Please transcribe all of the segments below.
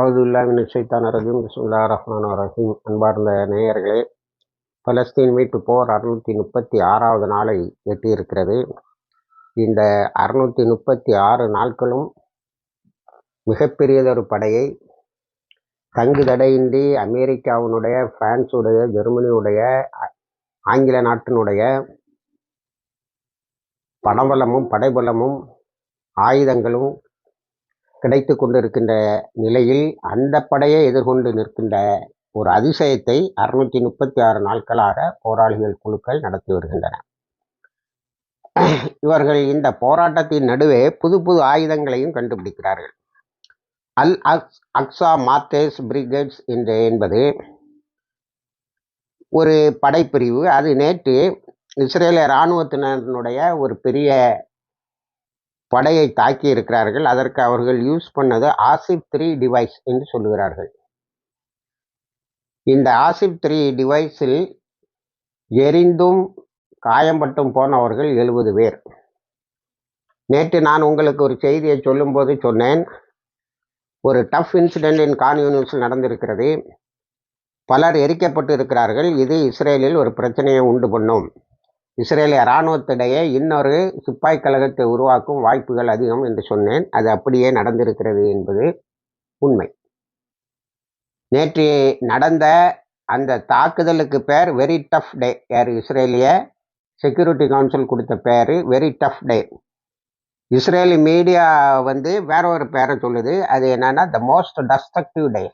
அவுதுல்லாமின் ஷைத்தான் ரஜீம். பிஸ்மில்லா ரஹ்மான் ரஹீம். அன்பார்ந்த நேயர்களே பலஸ்தீன் மீட்பு போர் அறுநூற்றி முப்பத்தி ஆறாவது நாளை எட்டியிருக்கிறது. இந்த அறுநூற்றி முப்பத்தி ஆறு நாட்களும் மிகப்பெரியதொரு படையை தங்கு தடையின்றி அமெரிக்காவினுடைய பிரான்ஸுடைய ஜெர்மனியுடைய ஆங்கில நாட்டினுடைய பணபலமும் படைபலமும் ஆயுதங்களும் கிடைத்து கொண்டிருக்கின்ற நிலையில் அந்த படையை எதிர்கொண்டு நிற்கின்ற ஒரு அதிசயத்தை அறுநூற்றி முப்பத்தி ஆறு நாட்களாக போராளிகள் குழுக்கள் நடத்தி வருகின்றன. இவர்கள் இந்த போராட்டத்தின் நடுவே புது புது ஆயுதங்களையும் கண்டுபிடிக்கிறார்கள். Al Aqs Aqsa Martyrs Brigades என்று என்பது ஒரு படைப்பிரிவு. அது நேற்று இஸ்ரேல இராணுவத்தினருடைய ஒரு பெரிய படையை தாக்கி இருக்கிறார்கள். அதற்கு அவர்கள் யூஸ் பண்ணது ஆசிப் த்ரீ டிவைஸ் என்று சொல்லுகிறார்கள். இந்த ஆசிப் த்ரீ டிவைஸில் எரிந்தும் காயம்பட்டும் போனவர்கள் எழுபது பேர். நேற்று நான் உங்களுக்கு ஒரு செய்தியை சொல்லும்போது சொன்னேன். ஒரு டஃப் இன்சிடென்ட் இன் கான்யூனியூஸில் நடந்திருக்கிறது. பலர் எரிக்கப்பட்டு இருக்கிறார்கள் இது இஸ்ரேலில் ஒரு பிரச்சனையை உண்டு பண்ணும். இஸ்ரேலிய இராணுவத்திடையே இன்னொரு சிப்பாய் கழகத்தை உருவாக்கும் வாய்ப்புகள் அதிகம் என்று சொன்னேன். அது அப்படியே நடந்திருக்கிறது என்பது உண்மை. நேற்று நடந்த அந்த தாக்குதலுக்கு பேர் வெரி டஃப் டே யார்? இஸ்ரேலிய செக்யூரிட்டி கவுன்சில் கொடுத்த பேர் very tough day Israeli media வந்து வேற ஒரு பேரை சொல்லுது. அது என்னன்னா த மோஸ்ட் டஸ்ட்ரக்டிவ் டே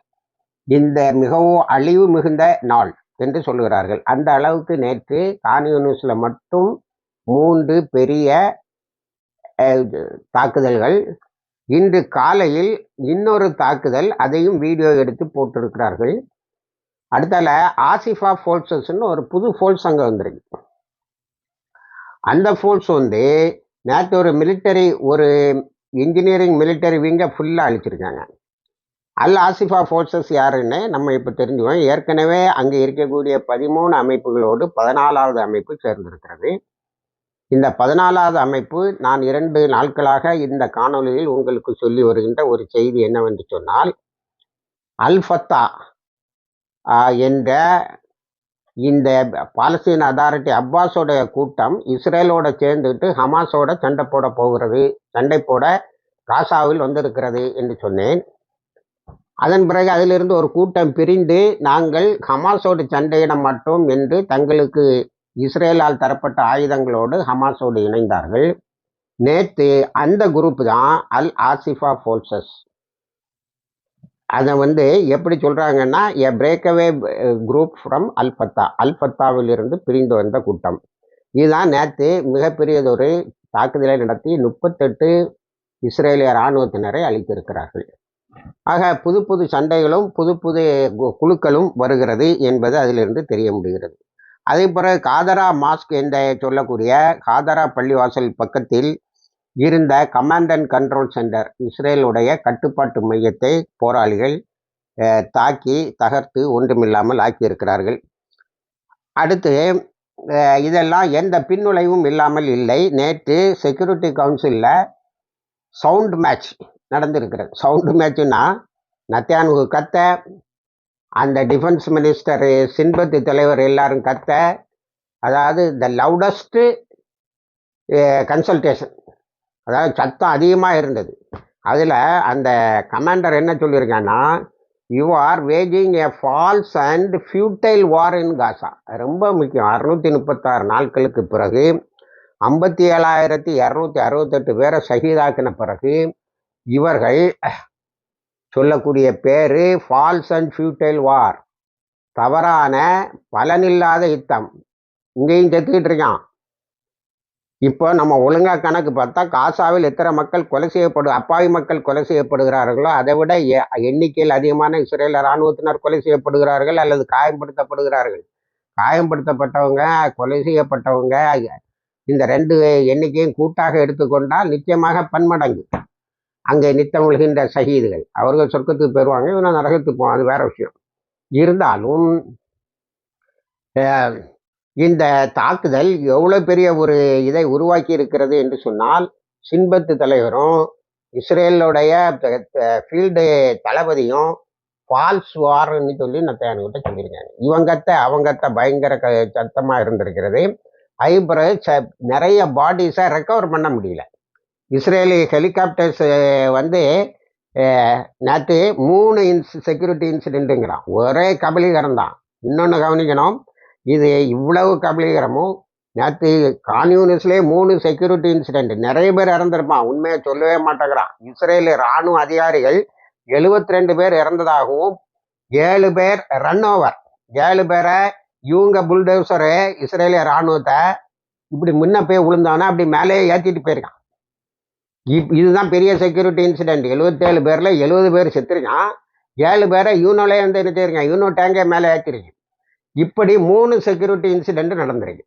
இந்த மிகவும் அழிவு மிகுந்த நாள். என்று சொல்லுகிறார்கள். அந்த அளவுக்கு நேற்று கான்யூனிஸில் மட்டும் மூன்று பெரிய தாக்குதல்கள். இன்று காலையில் இன்னொரு தாக்குதல் அதையும் வீடியோ எடுத்து போட்டிருக்கிறார்கள். அடுத்தால ஆசிஃபா ஃபோல்ஸஸ்ன்னு ஒரு புது ஃபோல்ஸ் அங்கே வந்துருக்கு. அந்த ஃபோல்ஸ் வந்து நேற்று ஒரு மிலிட்டரி ஒரு இன்ஜினியரிங் மிலிட்டரி விங்கை ஃபுல்லாக அழிச்சிருக்காங்க. அல் ஆசிஃபா ஃபோர்ஸஸ் யாருன்னு நம்ம இப்போ தெரிஞ்சுக்கோம். ஏற்கனவே அங்கே இருக்கக்கூடிய பதிமூணு அமைப்புகளோடு பதினாலாவது அமைப்பு சேர்ந்திருக்கிறது. இந்த பதினாலாவது அமைப்பு நான் இரண்டு நாட்களாக இந்த காணொலியில் உங்களுக்கு சொல்லி வருகின்ற ஒரு செய்தி என்னவென்று சொன்னால் அல்ஃபத்தா என்ற இந்த பாலஸ்தீன் அதாரிட்டி அப்பாஸோடைய கூட்டம் இஸ்ரேலோட சேர்ந்துட்டு ஹமாஸோட சண்டை போட போகிறது சண்டை போட காசாவில் வந்திருக்கிறது என்று சொன்னேன். அதன் பிறகு அதிலிருந்து ஒரு கூட்டம் பிரிந்து நாங்கள் ஹமாஸோடு சண்டையிட மாட்டோம் என்று தங்களுக்கு இஸ்ரேலால் தரப்பட்ட ஆயுதங்களோடு ஹமாஸோடு இணைந்தார்கள். நேற்று அந்த குரூப் தான் அல் ஆசிஃபா ஃபோர்ஸஸ். அதை வந்து எப்படி சொல்கிறாங்கன்னா a breakaway group from Al Fatah அல்பத்தாவிலிருந்து பிரிந்து வந்த கூட்டம். இதுதான் நேற்று மிகப்பெரியதொரு தாக்குதலை நடத்தி முப்பத்தெட்டு இஸ்ரேலிய இராணுவத்தினரை அளித்திருக்கிறார்கள் ஆக புது புது சண்டைகளும் புது புது குழுக்களும் வருகிறது என்பது அதிலிருந்து தெரிய முடிகிறது. அதே பிறகு காதரா மாஸ்க் என்று சொல்லக்கூடிய காதரா பள்ளிவாசல் பக்கத்தில் இருந்த கமாண்ட் அண்ட் கண்ட்ரோல் சென்டர் இஸ்ரேலுடைய கட்டுப்பாட்டு மையத்தை போராளிகள் தாக்கி தகர்த்து ஒன்றுமில்லாமல் ஆக்கியிருக்கிறார்கள். அடுத்து இதெல்லாம் எந்த பின்னுழைவும் இல்லாமல் இல்லை. நேற்று செக்யூரிட்டி கவுன்சிலில் சவுண்ட் மேட்ச் நடந்திருக்கிறது. சவுண்டு மேட்சுன்னா நத்தியானுக்கு கத்த அந்த டிஃபென்ஸ் மினிஸ்டர் சின்பத்து தலைவர் எல்லாரும் கத்த அதாவது த லவுடஸ்ட்டு கன்சல்டேஷன் அதாவது சத்தம் அதிகமாக இருந்தது. அதில் அந்த கமாண்டர் என்ன சொல்லியிருக்கேன்னா you are waging a false and futile war in Gaza ரொம்ப முக்கியம். அறுநூற்றி முப்பத்தாறு நாட்களுக்கு பிறகு ஐம்பத்தி ஏழாயிரத்தி இரநூத்தி அறுபத்தெட்டு பேரை சகிதாக்கின பிறகு இவர்கள் சொல்லக்கூடிய பேரு ஃபால்ஸ் அண்ட் ஃபியூட்டைல் வார் தவறான பலனில்லாத யுத்தம். இங்கேயும் செத்துக்கிட்டு இருக்கான். இப்போ நம்ம ஒழுங்காக கணக்கு பார்த்தா காசாவில் எத்தனை மக்கள் கொலை செய்யப்படு அப்பாவி மக்கள் கொலை செய்யப்படுகிறார்களோ அதை விட எண்ணிக்கையில் அதிகமான இஸ்ரேல இராணுவத்தினர் கொலை செய்யப்படுகிறார்கள் அல்லது காயப்படுத்தப்படுகிறார்கள் காயப்படுத்தப்பட்டவங்க கொலை செய்யப்பட்டவங்க இந்த ரெண்டு எண்ணிக்கையும் கூட்டாக எடுத்துக்கொண்டால் நிச்சயமாக பன்மடங்கு. அங்கே நித்தமிழ்கின்ற சகிதுகள் அவர்கள் சொர்க்கத்துக்கு பெறுவாங்க இவனை நரகத்துக்கு போவான் அது வேற விஷயம். இருந்தாலும் இந்த தாக்குதல் எவ்வளோ பெரிய ஒரு இதை உருவாக்கி இருக்கிறது என்று சொன்னால் சின்பத்து தலைவரும் இஸ்ரேலுடைய ஃபீல்டு தளபதியும் ஃபால்ஸ் வார்னு சொல்லி நத்தையானுகிட்ட சொல்லியிருக்காங்க இவங்கத்த அவங்கத்த பயங்கர க சத்தமாக இருந்திருக்கிறது. ஐப்ரோ ச நிறைய பாடிஸை ரெக்கவர் பண்ண முடியல. இஸ்ரேலி ஹெலிகாப்டர்ஸ் வந்து நேற்று மூணு இன்ஸ் செக்யூரிட்டி இன்சிடென்ட்டுங்கிறான் ஒரே கபலீகரம் தான். இன்னொன்று கவனிக்கணும் இது இவ்வளவு கபலீகரமும் நேற்று கான்யூனிஸ்ட்லேயே மூணு செக்யூரிட்டி இன்சிடென்ட் நிறைய பேர் இறந்துருப்பான். உண்மையை சொல்லவே மாட்டேங்கிறான். இஸ்ரேல் இராணுவ அதிகாரிகள் எழுபத்தி ரெண்டு பேர் இறந்ததாகவும் ஏழு பேர் ரன் ஓவர் ஏழு பேரை இவங்க புல்டோசரு இஸ்ரேலிய இராணுவத்தை இப்படி முன்ன போய் விழுந்தானா அப்படி மேலேயே ஏற்றிட்டு போயிருக்கான். இப் இதுதான் பெரிய செக்யூரிட்டி இன்சிடென்ட் எழுபத்தேழு பேரில் எழுபது பேர் செத்துருக்கான். ஏழு பேரை யூனோலே வந்து என்ன செய்யிருக்கான் யூனோ டேங்கே மேலே ஏற்றிருக்கு இப்படி மூணு செக்யூரிட்டி இன்சிடென்ட் நடந்திருக்கு.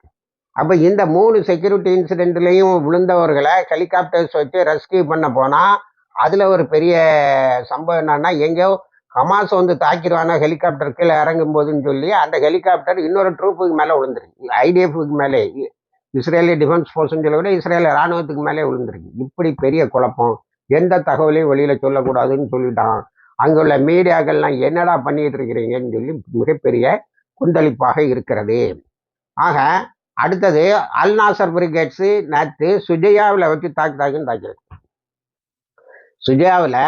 அப்போ இந்த மூணு செக்யூரிட்டி இன்சிடென்ட்லேயும் விழுந்தவர்களை ஹெலிகாப்டர்ஸ் வச்சு ரெஸ்கியூ பண்ண போனால் அதில் ஒரு பெரிய சம்பவம் என்னன்னா எங்கேயோ ஹமாஸ் வந்து தாக்கிடுவானா ஹெலிகாப்டர் கீழே இறங்கும் போதுன்னு சொல்லி அந்த ஹெலிகாப்டர் இன்னொரு ட்ரூப்புக்கு மேலே விழுந்துருக்கு. ஐடிஎஃப்க்கு மேலே. இஸ்ரேலிய டிஃபென்ஸ் ஃபோர்ஸ்ன்னு சொல்ல விட இஸ்ரேலிய ராணுவத்துக்கு மேலே விழுந்துருக்கு. இப்படி பெரிய குழப்பம். எந்த தகவலையும் வெளியில் சொல்லக்கூடாதுன்னு சொல்லிட்டான். உள்ள மீடியாக்கள்லாம் என்னடா பண்ணிட்டு இருக்கிறீங்கன்னு சொல்லி மிகப்பெரிய கொந்தளிப்பாக இருக்கிறது. ஆக அடுத்தது அல் நாசர் பிரிகேட்ஸு நேற்று சுஜயாவில் வச்சு தாக்கு தாக்குன்னு தாக்கிருக்கு சுஜயாவில்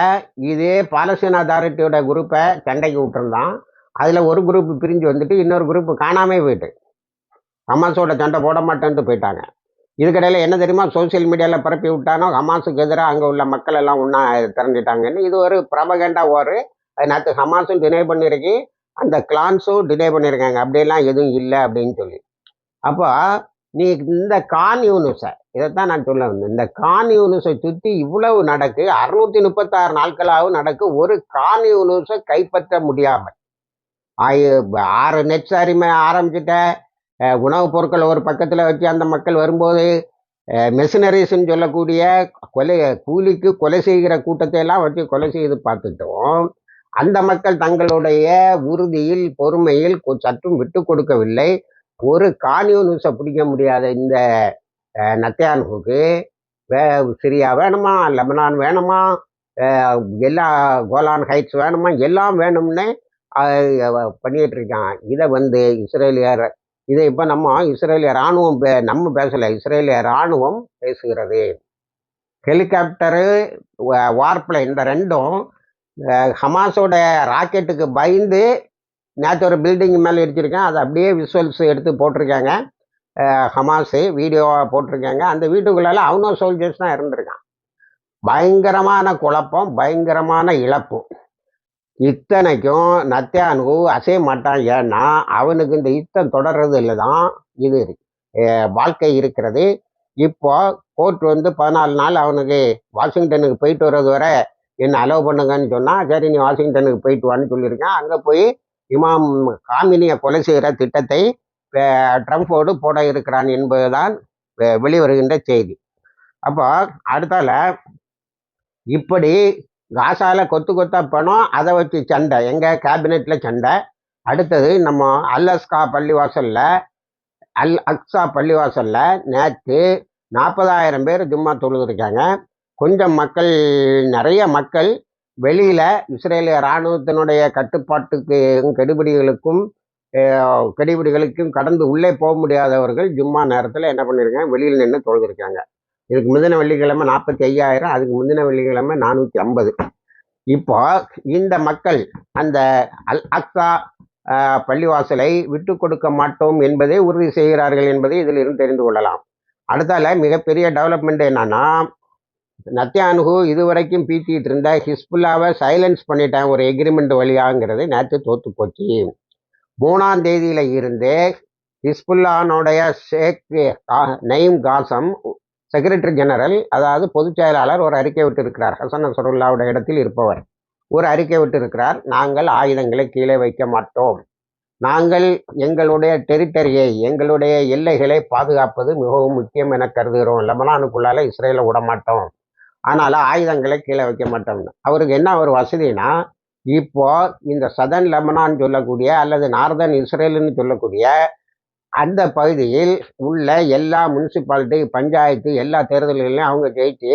இதே பாலஸ்தீன் அதாரிட்டியோட குரூப்பை சண்டைக்கு விட்டுருந்தான். அதில் ஒரு குரூப் பிரிஞ்சு வந்துட்டு இன்னொரு குரூப் காணாமே போயிட்டு. ஹமாஸோட சண்டை போட மாட்டேன்ட்டு போயிட்டாங்க. இதுக்கடையில் என்ன தெரியுமா? சோசியல் மீடியாவில் பரப்பி விட்டானோ ஹமாஸுக்கு எதிராக அங்கே உள்ள மக்கள் எல்லாம் ஒன்றா திரண்டுட்டாங்கன்னு இது ஒரு பிரபகண்டா ஒரு அது நேற்று ஹமாஸும் டினை பண்ணியிருக்கு அந்த கிளான்ஸும் டினை பண்ணியிருக்காங்க அப்படியெல்லாம் எதுவும் இல்லை அப்படின்னு சொல்லி. அப்போ நீ இந்த கான் யூனிஸை இதைத்தான் நான் சொல்ல வந்தேன். இந்த கான் யூனிஸை சுற்றி இவ்வளவு நடக்கு அறுநூத்தி முப்பத்தாறு நாட்களாகவும் நடக்கு. ஒரு கான் யூனிஸை கைப்பற்ற முடியாமல். ஆறு நெட் சாரிமை ஆரம்பிச்சிட்டேன் உணவுப் பொருட்கள் ஒரு பக்கத்தில் வச்சு அந்த மக்கள் வரும்போது மெஷினரிஸ்ன்னு சொல்லக்கூடிய கொலை கூலிக்கு கொலை செய்கிற கூட்டத்தை எல்லாம் வச்சு கொலை செய்து பார்த்துட்டோம். அந்த மக்கள் தங்களுடைய உறுதியில் பொறுமையில் சற்றும் விட்டு கொடுக்கவில்லை. ஒரு கான்யூனிஸை பிடிக்க முடியாத இந்த நத்தியானுக்கு வே சிரியா வேணுமா லெபனான் வேணுமா எல்லா கோலான் ஹைட்ஸ் வேணுமா எல்லாம் வேணும்னு பண்ணிகிட்டு இருக்கான். இதை வந்து இஸ்ரேலியர் இதை இப்போ நம்ம இஸ்ரேலிய இராணுவம் பே நம்ம பேசலை. இஸ்ரேலிய இராணுவம் பேசுகிறது. ஹெலிகாப்டரு வார்ப்ளை இந்த ரெண்டும் ஹமாஸோட ராக்கெட்டுக்கு பயந்து நேற்று ஒரு பில்டிங் மேலே எடுத்திருக்கேன் அதை அப்படியே விசுவல்ஸ் எடுத்து போட்டிருக்காங்க. ஹமாஸு வீடியோவாக போட்டிருக்காங்க. அந்த வீட்டுக்குள்ளால அவனோ சோல்ஜர்ஸ் தான் இருந்திருக்கான். பயங்கரமான குழப்பம் பயங்கரமான இழப்பு. இத்தனைக்கும் நத்தியானு அசைய மாட்டான். ஏன்னா அவனுக்கு இந்த யுத்தம் தொடர்றதுல தான் இது வாழ்க்கை இருக்கிறது. இப்போ கோர்ட் வந்து பதினாலு நாள் அவனுக்கு வாஷிங்டனுக்கு போயிட்டு வர்றது வரை என்ன அலோவ் பண்ணுங்கன்னு சொன்னால் சரி நீ வாஷிங்டனுக்கு போயிட்டு வான்னு சொல்லியிருக்கேன் அங்கே போய் இமாம் காமினியை கொலை செய்கிற திட்டத்தை ட்ரம்ப்போடு போட இருக்கிறான் என்பதுதான் வெளிவருகின்ற செய்தி. அப்போ அடுத்தால இப்படி காசால கொத்து கொத்தா பணம் அதை வச்சு சண்டை. எங்கள் கேபினெட்டில் சண்டை. அடுத்தது நம்ம அல்லஸ்கா பள்ளிவாசலில் அல் அக்ஸா பள்ளிவாசலில் நேற்று நாற்பதாயிரம் பேர் ஜும்மா தொழுதுருக்காங்க. கொஞ்சம் மக்கள் நிறைய மக்கள் வெளியில் இஸ்ரேலிய இராணுவத்தினுடைய கட்டுப்பாட்டுக்கு கெடுபிடிகளுக்கும் கெடுபிடிகளுக்கும் கடந்து உள்ளே போக முடியாதவர்கள் ஜும்மா நேரத்தில் என்ன பண்ணியிருக்காங்க வெளியில் நின்று தொழுதுருக்காங்க. இதுக்கு முந்தின வெள்ளிக்கிழமை நாற்பத்தி ஐயாயிரம் அதுக்கு முந்தின வெள்ளிக்கிழமை நானூற்றி ஐம்பது. இப்போ இந்த மக்கள் அந்த அல் அக்ஸா பள்ளிவாசலை விட்டு கொடுக்க மாட்டோம் என்பதை உறுதி செய்கிறார்கள் என்பதை இதில் இருந்து தெரிந்து கொள்ளலாம். அடுத்தால மிகப்பெரிய டெவலப்மெண்ட் என்னன்னா நத்தியானுகு இதுவரைக்கும் பீத்திட்டு இருந்த ஹிஸ்புல்லாவை சைலன்ஸ் பண்ணிட்டேன் ஒரு எக்ரிமெண்ட் வழியாங்கிறது நேற்று தோத்து போச்சு மூணாம் தேதியில இருந்து ஹிஸ்புல்லானுடைய Sheikh Naim Qassem secretary general அதாவது பொதுச் செயலாளர் ஒரு அறிக்கை விட்டு இருக்கிறார் ஹசன் நசருல்லாவுடைய இடத்தில் இருப்பவர். ஒரு அறிக்கை விட்டு இருக்கிறார் நாங்கள் ஆயுதங்களை கீழே வைக்க மாட்டோம். நாங்கள் எங்களுடைய டெரிட்டரியை எங்களுடைய எல்லைகளை பாதுகாப்பது மிகவும் முக்கியம் என கருதுகிறோம். லெபனானுக்குள்ளால இஸ்ரேலை விடமாட்டோம் ஆனால் ஆயுதங்களை கீழே வைக்க மாட்டோம்னு அவருக்கு என்ன ஒரு வசதினா இப்போ இந்த சதன் லெபனான் சொல்லக்கூடிய அல்லது நார்தன் இஸ்ரேலுன்னு சொல்லக்கூடிய அந்த பகுதியில் உள்ள எல்லா முனிசிபாலிட்டி பஞ்சாயத்து எல்லா தேர்தல்களையும் அவங்க ஜெயிச்சு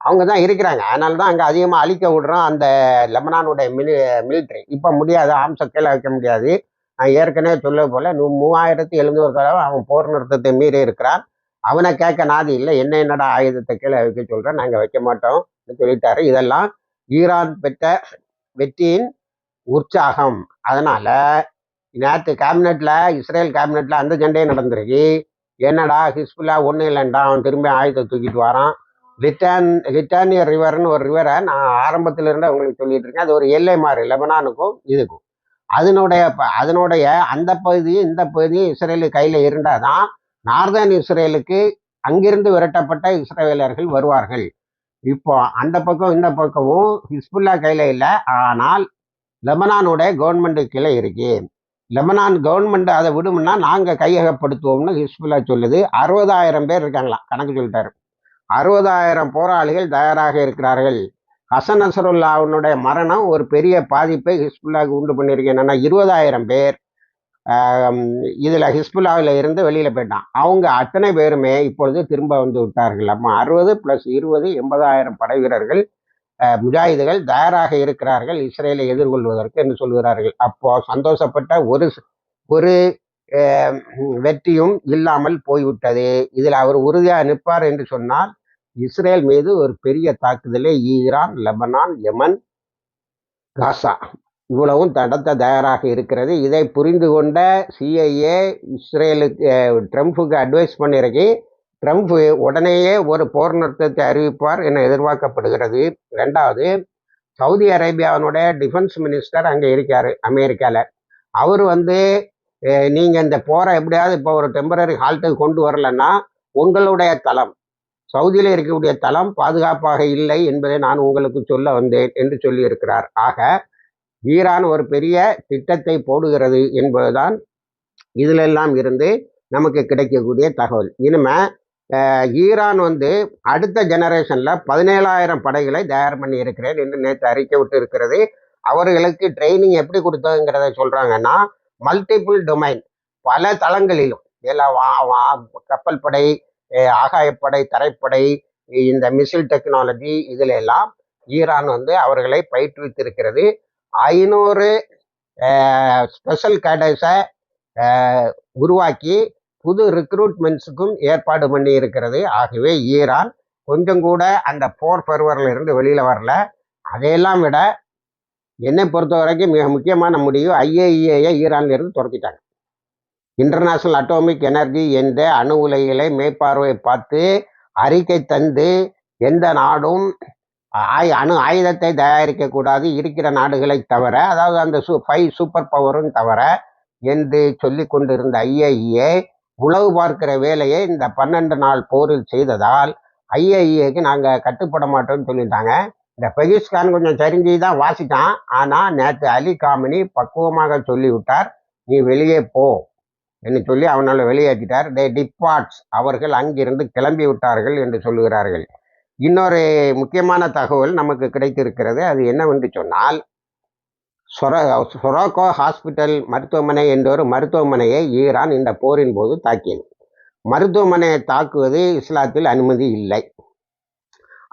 அவங்க தான் இருக்கிறாங்க. அதனால தான் அங்கே அதிகமாக அழிக்க விடுறோம் அந்த லெபனானுடைய மிலி மிலிட்ரி இப்போ முடியாது ஆம்ச கீழே வைக்க முடியாது. நான் ஏற்கனவே சொல்ல போல் நூ- மூவாயிரத்தி எழுநூறு தடவை அவன் போர் நிறுத்தத்தை மீறி இருக்கிறான். அவனை கேட்க நாதி இல்லை என்ன என்னடா ஆயுதத்தை கீழே வைக்க சொல்கிறேன் நாங்கள் வைக்க மாட்டோம். சொல்லிட்டாரு. இதெல்லாம் ஈரான் பெற்ற வெற்றியின் உற்சாகம். அதனால் நேற்று கேபினெட்ல இஸ்ரேல் கேபினெட்ல அந்த சண்டையே நடந்திருக்கு. என்னடா ஹிஸ்புல்லா ஒன்றும் இல்லைண்டா அவன் திரும்பி ஆயுதத்தை தூக்கிட்டு வரான். ரிட்டன் ரிட்டர்னிய ரிவர்னு ஒரு ரிவரை நான் ஆரம்பத்துல இருந்து உங்களுக்கு சொல்லிட்டு இருக்கேன். அது ஒரு எல்லை மாறு லெபனானுக்கும் இதுக்கும். அதனுடைய அதனுடைய அந்த பகுதியும் இந்த பகுதியும் இஸ்ரேலு கையில் இருந்தால் தான் நார்தர்ன் இஸ்ரேலுக்கு அங்கிருந்து விரட்டப்பட்ட இஸ்ரேலர்கள் வருவார்கள். இப்போ அந்த பக்கம் இந்த பக்கமும் ஹிஸ்புல்லா கையில் இல்லை. ஆனால் லெபனானுடைய கவர்மெண்ட் கீழே இருக்குது லெபனான் கவர்மெண்ட் அதை விடும்னா நாங்கள் கையகப்படுத்துவோம்னு ஹிஸ்புல்லா சொல்லுது. அறுபதாயிரம் பேர் இருக்காங்களாம் கணக்கு சொல்லிட்டாரு. அறுபதாயிரம் போராளிகள் தயாராக இருக்கிறார்கள். ஹசன் அசருல்லாவுனுடைய மரணம் ஒரு பெரிய பாதிப்பை ஹிஸ்புல்லாவுக்கு உண்டு பண்ணியிருக்கு. என்னன்னா இருபதாயிரம் பேர் இதில் ஹிஸ்புல்லாவில் இருந்து வெளியில் போயிட்டான். அவங்க அத்தனை பேருமே இப்பொழுது திரும்ப வந்து விட்டார்கள். அம்மா அறுபது ப்ளஸ் இருபது எண்பதாயிரம் படை வீரர்கள் முஜாஹிதுகள் தயாராக இருக்கிறார்கள் இஸ்ரேலை எதிர்கொள்வதற்கு என்று சொல்கிறார்கள். அப்போ சந்தோஷப்பட்ட ஒரு ஒரு வெற்றியும் இல்லாமல் போய்விட்டது. இதில் அவர் உறுதியாக நிற்பார் என்று சொன்னால் இஸ்ரேல் மீது ஒரு பெரிய தாக்குதலை ஈரான் லெபனான் யமன் காசா இவ்வளவும் தடத்த தயாராக இருக்கிறது. இதை புரிந்து கொண்ட சிஐஏ இஸ்ரேலுக்கு ட்ரம்ப்புக்கு அட்வைஸ் பண்ணியிருக்கு ட்ரம்ப் உடனேயே ஒரு போர் நிறுத்தத்தை அறிவிப்பார் என எதிர்பார்க்கப்படுகிறது. ரெண்டாவது சவுதி அரேபியாவினுடைய டிஃபென்ஸ் மினிஸ்டர் அங்கே இருக்கார் அமெரிக்காவில் அவர் வந்து நீங்கள் இந்த போரை எப்படியாவது இப்போ ஒரு டெம்பரரி ஹால்ட்டுக்கு கொண்டு வரலன்னா உங்களுடைய தளம் சவுதியில் இருக்கக்கூடிய தளம் பாதுகாப்பாக இல்லை என்பதை நான் உங்களுக்கு சொல்ல வந்தேன் என்று சொல்லியிருக்கிறார். ஆக ஈரான் ஒரு பெரிய திட்டத்தை போடுகிறது என்பதுதான் இதிலெல்லாம் இருந்து நமக்கு கிடைக்கக்கூடிய தகவல். இனிமே ஈரான் வந்து அடுத்த ஜெனரேஷனில் பதினேழாயிரம் படைகளை தயார் பண்ணி இருக்கிறேன் என்று நேற்று அறிக்கை விட்டு இருக்கிறது அவர்களுக்கு ட்ரைனிங் எப்படி கொடுத்ததுங்கிறத சொல்கிறாங்கன்னா மல்டிபிள் டொமைன் பல தளங்களிலும் எல்லா வா- வா- கப்பல் படை ஆகாயப்படை தரைப்படை இந்த மிசில் டெக்னாலஜி இதுல எல்லாம் ஈரான் வந்து அவர்களை பயிற்றுவித்திருக்கிறது. ஐநூறு ஸ்பெஷல் கேடர்ஸை உருவாக்கி புது ரெக்ரூட்மெண்ட்ஸுக்கும் ஏற்பாடு பண்ணி இருக்கிறது ஆகவே ஈரான் கொஞ்சம் கூட அந்த போர் பருவரில் இருந்து வெளியில் வரல. அதையெல்லாம் விட என்னை பொறுத்த வரைக்கும் மிக முக்கியமான முடிவு ஐஏஇஏயை ஈரான்லேருந்து துரத்திட்டாங்க. இன்டர்நேஷ்னல் அட்டோமிக் எனர்ஜி என்ற அணு உலைகளை மேற்பார்வை பார்த்து அறிக்கை தந்து எந்த நாடும் ஆய் அணு ஆயுதத்தை தயாரிக்கக்கூடாது இருக்கிற நாடுகளை தவிர அதாவது அந்த சூ ஃபைவ் சூப்பர் பவரும் தவிர என்று சொல்லி கொண்டிருந்த ஐஏஇஏ உளவு பார்க்கிற வேலையை இந்த பன்னெண்டு நாள் போரில் செய்ததால் ஐஏஏக்கு நாங்கள் கட்டுப்பட மாட்டோம்னு சொல்லிட்டாங்க. இந்த பெகிஸ்கான் கொஞ்சம் சரிஞ்சு தான் வாசிட்டான் ஆனால் நேற்று அலி காமினி பக்குவமாக சொல்லிவிட்டார் நீ வெளியே போ என்று சொல்லி அவனால் வெளியேற்றிட்டார். தே டிபார்ட்ஸ் அவர்கள் அங்கிருந்து கிளம்பி விட்டார்கள் என்று சொல்லுகிறார்கள். இன்னொரு முக்கியமான தகவல் நமக்கு கிடைத்திருக்கிறது. அது என்னவென்று சொன்னால் சொர சொரோக்கோ ஹாஸ்பிட்டல் மருத்துவமனை என்ற ஒரு மருத்துவமனையை ஈரான் இந்த போரின் போது தாக்கியது. மருத்துவமனையை தாக்குவது இஸ்லாத்தில் அனுமதி இல்லை.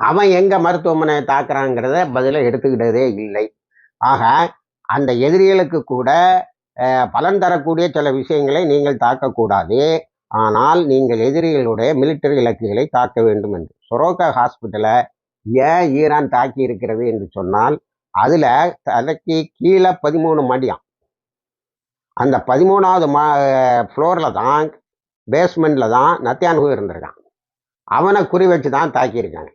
அவன் எங்கே மருத்துவமனையை தாக்குறாங்கிறத பதிலை எடுத்துக்கிட்டதே இல்லை. ஆக அந்த எதிரிகளுக்கு கூட பலன் தரக்கூடிய சில விஷயங்களை நீங்கள் தாக்கக்கூடாது. ஆனால் நீங்கள் எதிரிகளுடைய மிலிட்டரி இலக்குகளை தாக்க வேண்டும் என்று. சொரோக்கா ஹாஸ்பிட்டலை ஏன் ஈரான் தாக்கி இருக்கிறது என்று சொன்னால் அதுல தலைக்கு கீழே பதிமூணு மடியாம். அந்த பதிமூணாவது மா ஃப்ளோரில் தான் பேஸ்மெண்ட்டில் தான் நத்தியான்கு இருந்திருக்கான். அவனை குறி வச்சு தான் தாக்கியிருக்காங்க.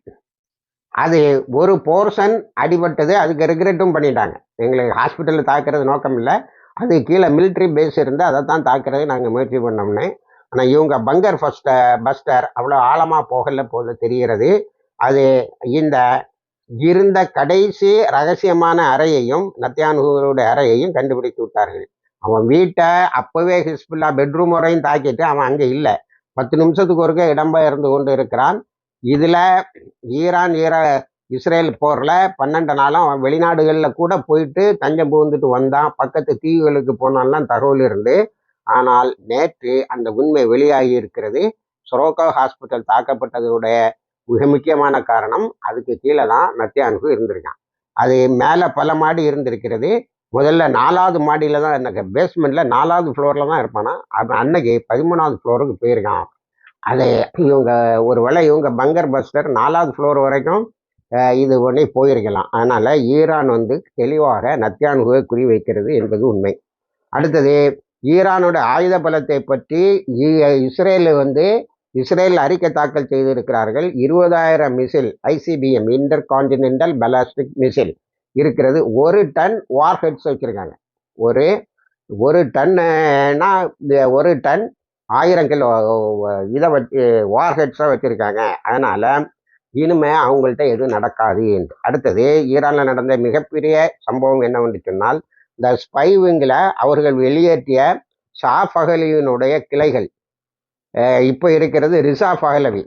அது ஒரு போர்ஷன் அடிபட்டது அதுக்கு ரிக்ரெட்டும் பண்ணிட்டாங்க. எங்களுக்கு ஹாஸ்பிட்டலில் தாக்குறது நோக்கம் இல்லை. அது கீழே மிலிட்ரி பேஸ் இருந்து அதை தான் தாக்குறது நாங்கள் முயற்சி பண்ணோம்னு. ஆனால் இவங்க பங்கர் ஃபஸ்ட பஸ்டர் அவ்வளோ ஆழமாக போகல போல தெரிகிறது. அது இந்த இருந்த கடைசி ரகசியமான அறையையும் நத்தியானுடைய அறையையும் கண்டுபிடித்து விட்டார்கள். அவன் வீட்டை அப்பவே ஹிஸ்புல்லா பெட்ரூம் வரையும் தாக்கிட்டு அவன் அங்கே இல்லை. பத்து நிமிஷத்துக்கு ஒருக்க இடம்பெயர்ந்து கொண்டு இருக்கிறான். இதில் ஈரான் ஈர இஸ்ரேல் போரில் பன்னெண்டு நாளும் அவன் வெளிநாடுகளில் கூட போயிட்டு தஞ்சம் புகுந்துட்டு வந்தான். பக்கத்து தீவுகளுக்கு போனான்லாம் தகவல் இருந்து. ஆனால் நேற்று அந்த உண்மை வெளியாகி இருக்கிறது. சொரோக்கா ஹாஸ்பிட்டல் தாக்கப்பட்டதனுடைய மிக முக்கியமான காரணம் அதுக்கு கீழே தான் நத்தியானுக்கு இருந்திருக்கான். அது மேலே பல மாடி இருந்திருக்கிறது. முதல்ல நாலாவது மாடியில் தான் எனக்கு பேஸ்மெண்ட்டில் நாலாவது ஃப்ளோரில் தான் இருப்பானா? அவன் அன்னைக்கு பதிமூணாவது ஃப்ளோருக்கு போயிருக்கான் அது இவங்க ஒரு வேளை இவங்க பங்கர் பஸ்டர் நாலாவது ஃப்ளோர் வரைக்கும் இது ஒன்றே போயிருக்கலாம். அதனால் ஈரான் வந்து தெளிவாக நத்தியானுகுவை குறி வைக்கிறது என்பது உண்மை. அடுத்தது ஈரானோட ஆயுத பலத்தை பற்றி இ- இஸ்ரேல் வந்து இஸ்ரேல் அறிக்கை தாக்கல் செய்திருக்கிறார்கள். இருபதாயிரம் missile ICBM intercontinental ballistic missile இருக்கிறது. ஒரு டன் வார்ஹெட்ஸ் வச்சுருக்காங்க. ஒரு ஒரு டன்னா ஒரு டன் ஆயிரம் கிலோ இதை வச்சு வார்ஹெட்ஸாக வச்சுருக்காங்க. அதனால் இனிமே அவங்கள்ட்ட எதுவும் நடக்காது என்று. அடுத்தது ஈரானில் நடந்த மிகப்பெரிய சம்பவம் என்னவென்று சொன்னால் இந்த ஸ்பைவிங்கில் அவர்கள் வெளியேற்றிய ஷா பகலியினுடைய கிளைகள் இப்போ இருக்கிறது ரிசா பகலவி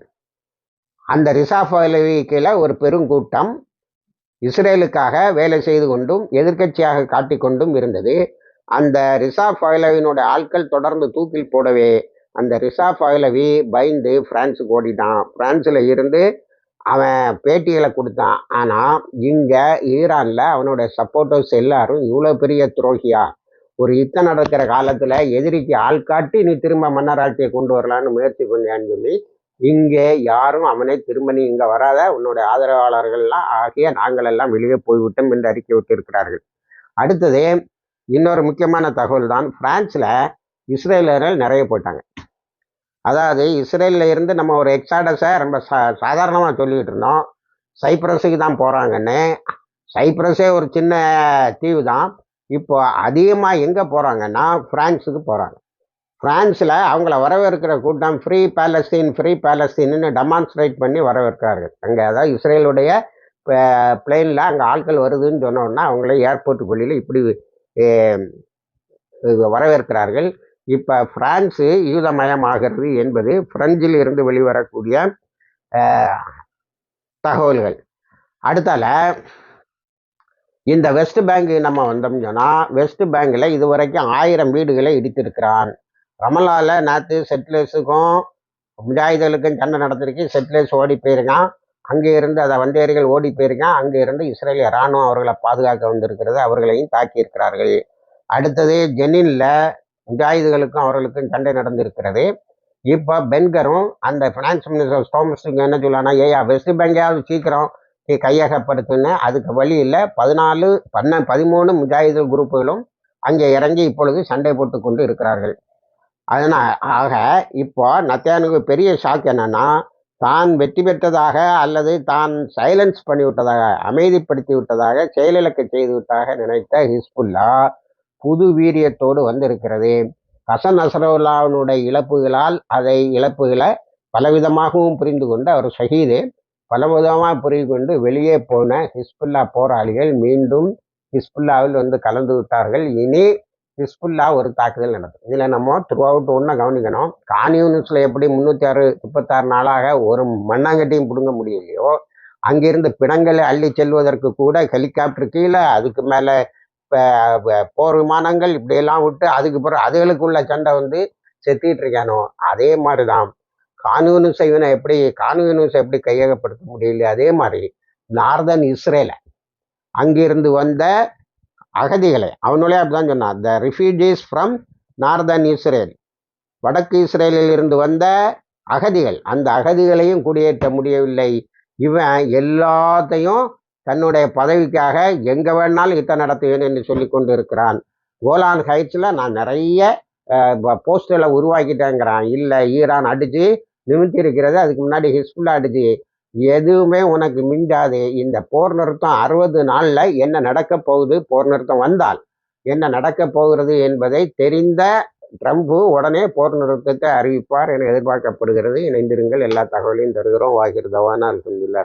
அந்த ரிசா பகலவி கீழே ஒரு பெருங்கூட்டம் இஸ்ரேலுக்காக வேலை செய்து கொண்டும் எதிர்க்கட்சியாக காட்டிக்கொண்டும் இருந்தது. அந்த ரிசா பகலவியினுடைய ஆட்கள் தொடர்ந்து தூக்கில் போடவே அந்த ரிசா பகலவி பயந்து பிரான்ஸுக்கு ஓடிட்டான். பிரான்ஸில் இருந்து அவன் பேட்டிகளை கொடுத்தான். ஆனால் இங்கே ஈரானில் அவனோட சப்போர்ட்டர்ஸ் எல்லாரும் இவ்வளோ பெரிய துரோகியா? ஒரு யுத்தம் நடக்கிற காலத்தில் எதிரிக்கு ஆள் காட்டி நீ திரும்ப மன்னராட்சியை கொண்டு வரலான்னு முயற்சி பண்ணியான்னு சொல்லி இங்கே யாரும் அவனை திரும்ப நீ இங்கே வராத. உன்னுடைய ஆதரவாளர்கள்லாம் ஆகிய நாங்கள் எல்லாம் வெளியே போய்விட்டோம் என்று அறிக்கை விட்டிருக்கிறார்கள். அடுத்தது இன்னொரு முக்கியமான தகவல் தான் பிரான்ஸில் இஸ்ரேலர்கள் நிறைய போயிட்டாங்க. அதாவது இஸ்ரேலில் இருந்து நம்ம ஒரு எக்ஸாடஸை ரொம்ப சா சாதாரணமாக சொல்லிக்கிட்டு இருந்தோம். சைப்ரஸுக்கு தான் போகிறாங்கன்னு சைப்ரஸே ஒரு சின்ன தீவு தான் இப்போ அதிகமாக எங்கே போகிறாங்கன்னா ஃப்ரான்ஸுக்கு போகிறாங்க ஃப்ரான்ஸில் அவங்கள வரவேற்கிற கூட்டம் ஃப்ரீ பேலஸ்தீன் ஃப்ரீ பேலஸ்தீன்னு டெமான்ஸ்ட்ரேட் பண்ணி வரவேற்கிறார்கள். அங்கே அதாவது இஸ்ரேலுடைய பிளெயினில் அங்கே ஆட்கள் வருதுன்னு சொன்னோன்னா அவங்கள ஏர்போர்ட்டுக்குள்ளில் இப்படி வரவேற்கிறார்கள். இப்போ ஃப்ரான்ஸு யூதமயமாகிறது என்பது பிரெஞ்சில் இருந்து வெளிவரக்கூடிய தகவல்கள். அடுத்தால இந்த வெஸ்ட் பேங்க் நம்ம வந்தோம்னு சொன்னால் வெஸ்ட் பேங்கில் இதுவரைக்கும் ஆயிரம் வீடுகளை இடித்திருக்கிறான். ரமலாவில் நேற்று செட்டிலர்ஸுக்கும் முஜாயுதர்களுக்கும் சண்டை நடத்திருக்கு செட்டிலர்ஸ் ஓடி போயிருக்கான். அங்கே இருந்து அதை வந்தேரிகள் ஓடி போயிருக்கான். அங்கே இருந்து இஸ்ரேலிய இராணுவம் அவர்களை பாதுகாக்க வந்திருக்கிறது. அவர்களையும் தாக்கியிருக்கிறார்கள் அடுத்தது ஜெனினில் முஜாஹிதுகளுக்கும் அவர்களுக்கும் சண்டை நடந்திருக்கிறது. இப்போ பென்கரும் அந்த ஃபினான்ஸ் மினிஸ்டர் ஸ்டோம்ஸுக்கு என்ன சொல்லானா ஏயா வெஸ்ட் பேங்கையாவது சீக்கிரம் கையகப்படுத்தின அதுக்கு வழி இல்லை பதினாலு பன்ன பதிமூணு முஜாஹிது குரூப்புகளும் அங்கே இறங்கி இப்பொழுது சண்டை போட்டு கொண்டு இருக்கிறார்கள். அதனால் ஆக இப்போ நத்தியானுக்கு பெரிய ஷாக் என்னன்னா தான் வெற்றி பெற்றதாக அல்லது தான் சைலன்ஸ் பண்ணிவிட்டதாக அமைதிப்படுத்தி விட்டதாக செயலிழக்க செய்து விட்டதாக நினைத்த ஹிஸ்புல்லா புது வீரியத்தோடு வந்திருக்கிறது. ஹசன் அசரவுல்லாவினுடைய இழப்புகளால் அதை இழப்புகளை பலவிதமாகவும் புரிந்து கொண்டு அவர் ஷஹீது பலவிதமாக புரிந்து கொண்டு வெளியே போன ஹிஸ்புல்லா போராளிகள் மீண்டும் ஹிஸ்புல்லாவில் வந்து கலந்து விட்டார்கள். இனி ஹிஸ்புல்லா ஒரு தாக்குதல் நடக்கும். இதில் நம்ம த்ரூ அவுட் ஒன்றை கவனிக்கணும் கான்யூனிஸில் எப்படி முந்நூற்றி ஆறு முப்பத்தாறு நாளாக ஒரு மண்ணாங்கட்டியும் பிடுங்க முடியலையோ அங்கிருந்து பிணங்களை அள்ளி செல்வதற்கு கூட ஹெலிகாப்டர் கீழே அதுக்கு மேலே போர் விமானங்கள் இப்படியெல்லாம் விட்டு அதுக்கு பிறகு அதுகளுக்குள்ள சண்டை வந்து செத்திட்டு இருக்கானோ அதே மாதிரி தான் கானூனு இவனை எப்படி கான்யூனிஸை எப்படி கையகப்படுத்த முடியல அதே மாதிரி நார்தன் இஸ்ரேலை அங்கிருந்து வந்த அகதிகளை அவனுடைய அப்படிதான் சொன்னான் the refugees from northern Israel. வடக்கு இஸ்ரேலில் இருந்து வந்த அகதிகள் அந்த அகதிகளையும் குடியேற்ற முடியவில்லை. இவன் எல்லாத்தையும் தன்னுடைய பதவிக்காக எங்கே வேணாலும் யுத்தம் நடத்துவேன் என்று சொல்லி கொண்டு இருக்கிறான் கோலான் ஹைட்ஸில் நான் நிறைய போஸ்டர்களை உருவாக்கிட்டேங்கிறான். இல்லை ஈரான் அடித்து நிமித்தி இருக்கிறது அதுக்கு முன்னாடி ஹிஸ்புல்லா அடிச்சு எதுவுமே உனக்கு மிஞ்சாது. இந்த போர் நிறுத்தம் அறுபது நாளில் என்ன நடக்க போகுது? போர் நிறுத்தம் வந்தால் என்ன நடக்க போகிறது என்பதை தெரிந்த ட்ரம்ப் உடனே போர் நிறுத்தத்தை அறிவிப்பார் என எதிர்பார்க்கப்படுகிறது. இணைந்திருங்கள். எல்லா தகவலையும் தருகிறோம். வாகிர் அல்ஹம்துல்லா